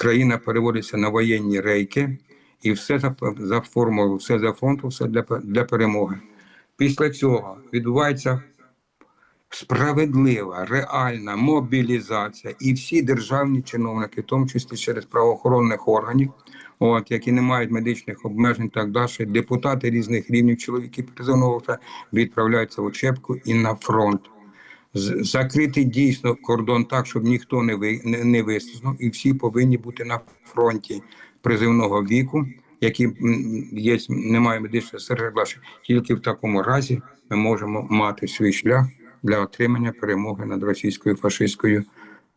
країна переводиться на воєнні рейки, і все за, за формулу, все за фронту, все для, для перемоги. Після цього відбувається справедлива, реальна мобілізація, і всі державні чиновники, в тому числі через правоохоронних органів, от які не мають медичних обмежень, так далі, депутати різних рівнів, чоловіки призовного відправляються в учебку і на фронт. Закрити дійсно кордон так, щоб ніхто не ви не, не вислизнув, і всі повинні бути на фронті призивного віку, які є, немає медичного середовища. Тільки в такому разі ми можемо мати свій шлях для отримання перемоги над російською фашистською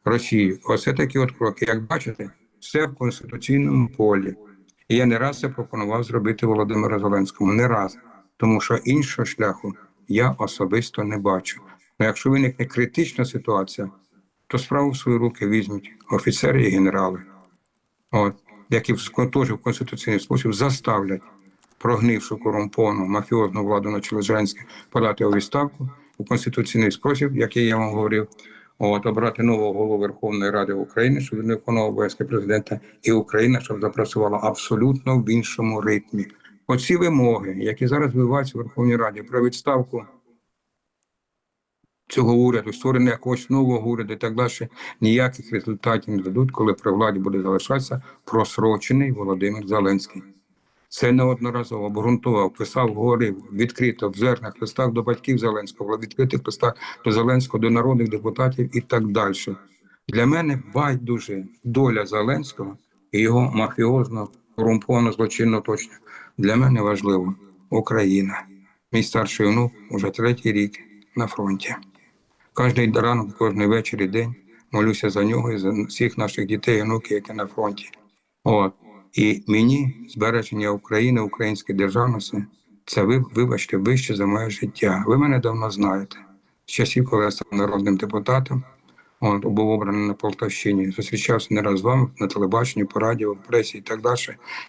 Росією. Оце такі от кроки. Як бачите, все в конституційному полі. І я не раз це пропонував зробити Володимиру Зеленському. Не раз, тому що іншого шляху я особисто не бачу. Ну, якщо виникне критична ситуація, то справу в свої руки візьмуть офіцери і генерали, от, які теж в конституційний спосіб заставлять прогнившу корумповану мафіозну владу на Зеленського подати у відставку у конституційний спосіб, який я вам говорив, от, обрати нового голову Верховної Ради України, щоб він виконував обов'язки президента, і Україна, щоб запрацювала абсолютно в іншому ритмі. Оці вимоги, які зараз відбуваються в Верховній Раді про відставку цього уряду, створення якогось нового уряду і так далі, ніяких результатів не дадуть, коли при владі буде залишатися просрочений Володимир Зеленський. Це неодноразово обґрунтував, писав, говорив відкрито в звернах листах до батьків Зеленського, в відкритих листах до Зеленського, до народних депутатів і так далі. Для мене байдуже доля Зеленського і його мафіозно корумповано злочинно точно. Для мене важливо Україна. Мій старший онук уже третій рік на фронті. Кожний ранок, кожний вечір і день молюся за нього і за всіх наших дітей і онуків, які на фронті. От. І мені збереження України, української державності, це ви, вибачте, вище за моє життя. Ви мене давно знаєте. З часів, коли я став народним депутатом, от, був обраний на Полтавщині, зустрічався не раз з вами на телебаченні, по радіо, пресі і так далі.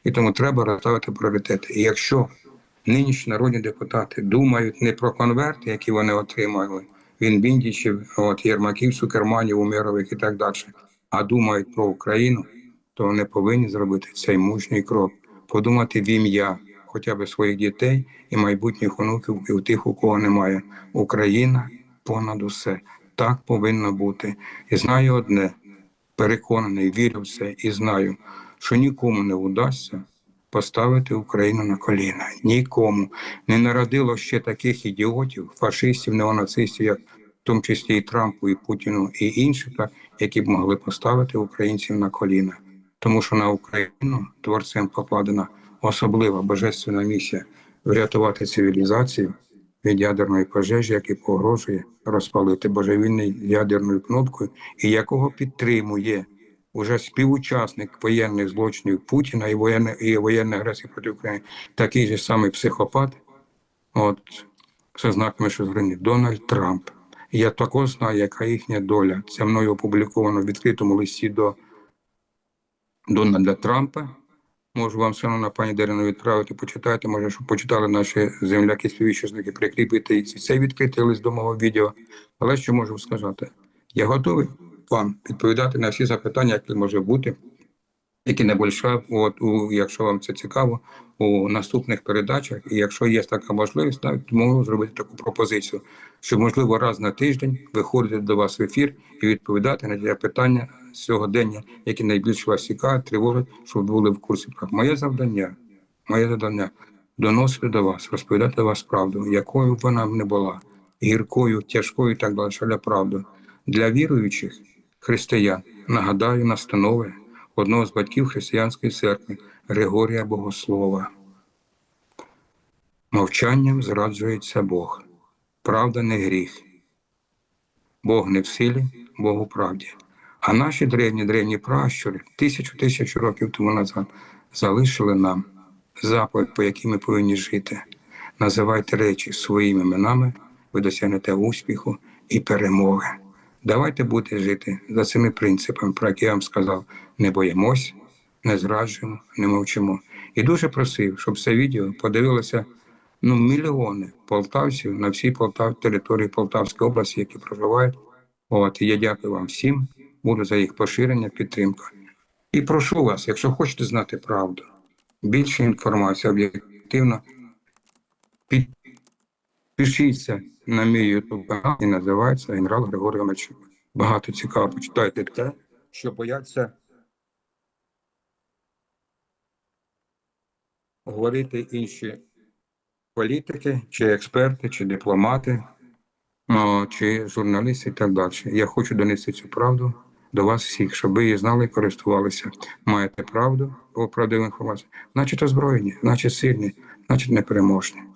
І тому треба розставити пріоритети. І якщо нинішні народні депутати думають не про конверти, які вони отримали, він Біндічів, от Єрмаків, Цукерманів, Умерових і так далі, а думають про Україну, то вони повинні зробити цей мужній крок, подумати в ім'я хоча б своїх дітей і майбутніх онуків, і у тих, у кого немає. Україна понад усе. Так повинно бути. І знаю одне, переконаний, вірю в це і знаю, що нікому не вдасться поставити Україну на коліна. Нікому не народило ще таких ідіотів, фашистів, неонацистів, як в тому числі і Трампу, і Путіну, і інших, які б могли поставити українців на коліна. Тому що на Україну творцем покладена особлива божественна місія врятувати цивілізацію від ядерної пожежі, яка погрожує розпалити божевільний ядерною кнопкою, і якого підтримує уже співучасник воєнних злочинів Путіна і воєнної і воєнної агресії проти України, такий же самий психопат, от з ознаками шизофренії, Дональд Трамп. Я також знаю, яка їхня доля. Це мною опубліковано в відкритому листі до Дональда Трампа. Можу вам, шановна пані Дарина, відправити, почитайте. Може, щоб почитали наші земляки, співвітчизники, прикріпити і цей відкритий лист до мого відео. Але що можу сказати? Я готовий вам відповідати на всі запитання, які може бути, які не більше, от у якщо вам це цікаво, у наступних передачах. І якщо є така можливість, навіть можу зробити таку пропозицію, що можливо раз на тиждень виходити до вас в ефір і відповідати на ті питання сьогодення, які найбільше вас цікавлять, тривожать, щоб були в курсі. Моє завдання, моє завдання доносити до вас, розповідати вас правду, якою б вона не була, гіркою, тяжкою і так далі, але правду. Для віруючих християн нагадаю настанови одного з батьків християнської церкви Григорія Богослова. Мовчанням зраджується Бог. Правда не гріх. Бог не в силі, Бог у правді. А наші древні древні пращури тисячу тисячу років тому назад залишили нам заповідь, по якій ми повинні жити. Називайте речі своїми іменами, ви досягнете успіху і перемоги. Давайте будете жити за цими принципами, про які я вам сказав: не боїмось, не зраджуємо, не мовчимо. І дуже просив, щоб це відео подивилося ну, мільйони полтавців на всій Полтав, території Полтавської області, які проживають. От я дякую вам всім. Буду за їх поширення, підтримку. І прошу вас, якщо хочете знати правду, більше інформації об'єктивно, підпишіться на мій YouTube канал і називається генерал Григорій Омельчук. Багато цікаво почитайте те, що бояться говорити інші політики, чи експерти, чи дипломати, ну, чи журналісти і так далі. Я хочу донести цю правду до вас всіх, щоб ви її знали і користувалися. Маєте правду, правдиву інформацію, значить озброєні, значить сильні, значить непереможні.